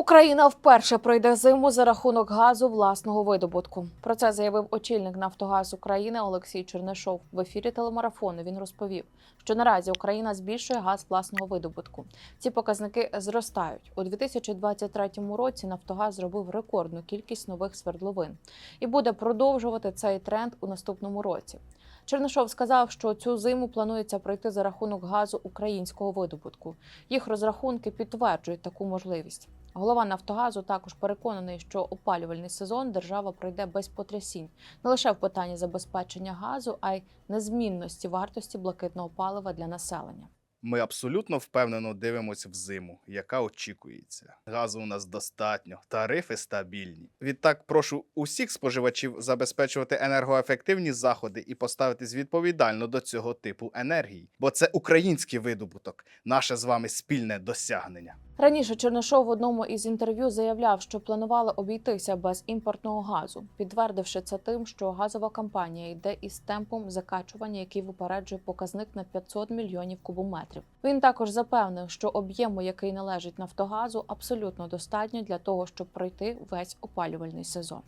Україна вперше пройде зиму за рахунок газу власного видобутку. Про це заявив очільник Нафтогаз України Олексій Чернишов. В ефірі телемарафону він розповів, що наразі Україна збільшує газ власного видобутку. Ці показники зростають у 2023 році. Нафтогаз зробив рекордну кількість нових свердловин і буде продовжувати цей тренд у наступному році. Чернишов сказав, що цю зиму планується пройти за рахунок газу українського видобутку. Їх розрахунки підтверджують таку можливість. Голова Нафтогазу також переконаний, що опалювальний сезон держава пройде без потрясінь не лише в питанні забезпечення газу, а й незмінності вартості блакитного палива для населення. Ми абсолютно впевнено дивимося в зиму, яка очікується. Газу у нас достатньо, тарифи стабільні. Відтак, прошу усіх споживачів забезпечувати енергоефективні заходи і поставитись відповідально до цього типу енергії, бо це український видобуток, наше з вами спільне досягнення. Раніше Чернишов в одному із інтерв'ю заявляв, що планували обійтися без імпортного газу, підтвердивши це тим, що газова компанія йде із темпом закачування, який випереджує показник на 500 мільйонів кубометрів. Він також запевнив, що об'єму, який належить Нафтогазу, абсолютно достатньо для того, щоб пройти весь опалювальний сезон.